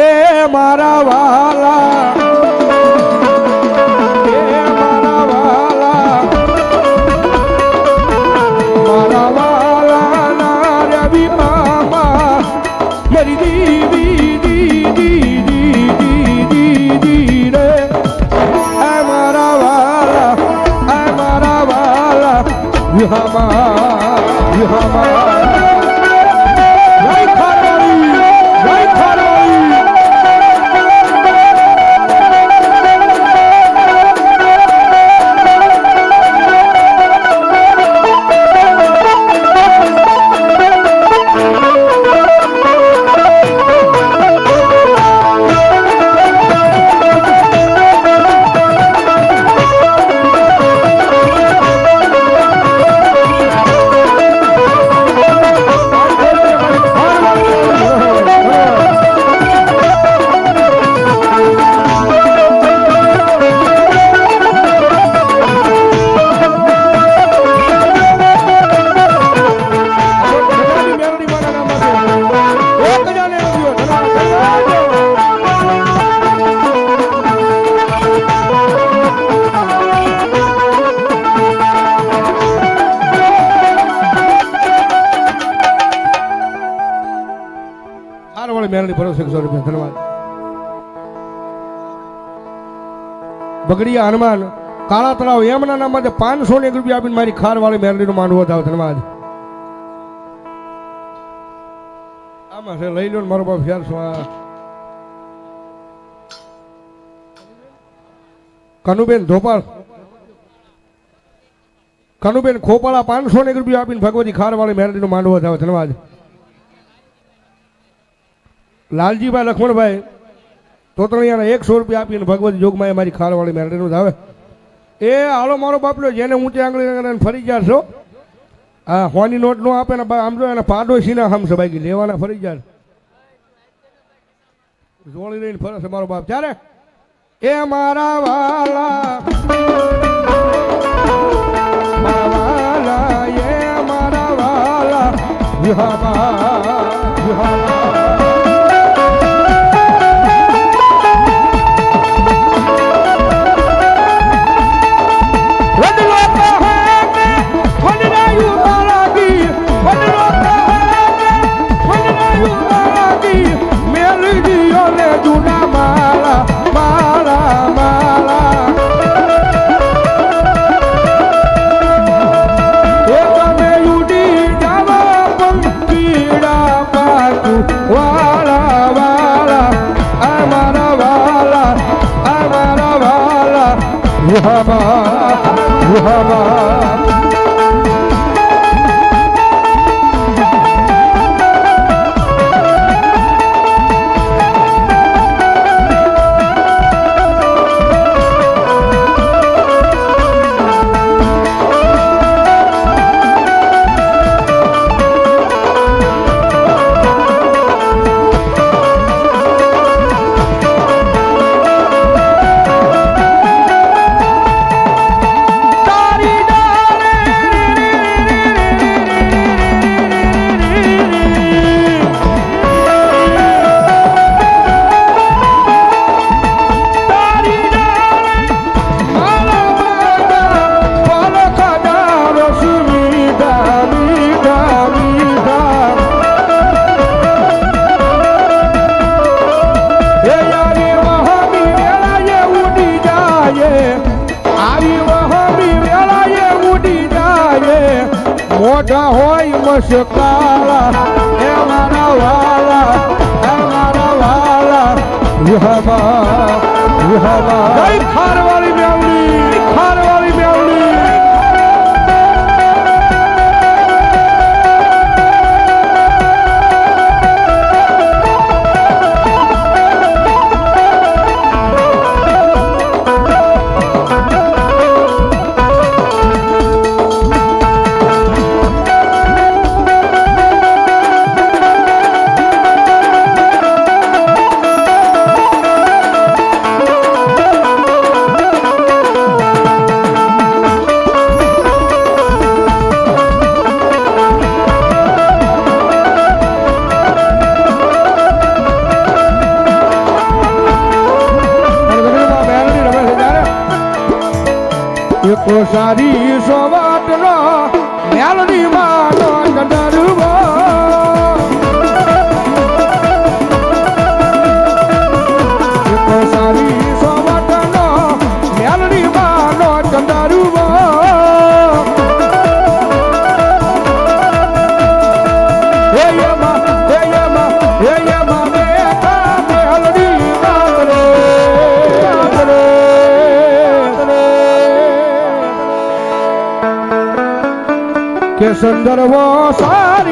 એ મારા વાલા એ મારા વાલા. મારા વાલા ના મેરડી ભરોસે એકસો રૂપિયા, ધન્યવાદ. બગડીયા હનુમાન, કાળા તળાવ એમના નામમાંથી પાંચસો ને એક રૂપિયા આપીને મારી ખાર વાળી મેરડીનો માંડવો થાવ ધન્યવાદ. આમાં છે, લઈ લો મારો બાપ ચારસો કનુબેન ધોપાળ. કનુબેન ખોપાળા પાંચસો ને એક રૂપિયા આપીને ભગવતી ખારવાળી મેરડીનો માંડવો થાવ ધન્યવાદ. લાલજીભાઈ લક્ષ્મણભાઈ તોતણિયાના એકસો રૂપિયા આપીને ભગવત જોગમાં મારી ખારવાળી મેરડીનું આવે. એ હાલો મારો બાપલો જેને ઊંચે આંગળી ફરી છો. હા હોની નોટ નો આપે ને આમ જો એને પાડોશીના હમશે હમ સબાઈ લેવાના ફરી જાય જોડી લઈને ફરશે મારો બાપ. ત્યારે એ મારા વાલા વાલા, એ મારા વાલા વિહાલા યુહામા Muhammad, Muhammad. આવી વહમી વેળાએ ઉડી જાય. મોઢા હોય મસ્કાલા એ મારા વાલા. એ મારા વાલા જય ઓ સારી સોવાટનો મેલડી માનો કંડરવો સંદર્ભ સારી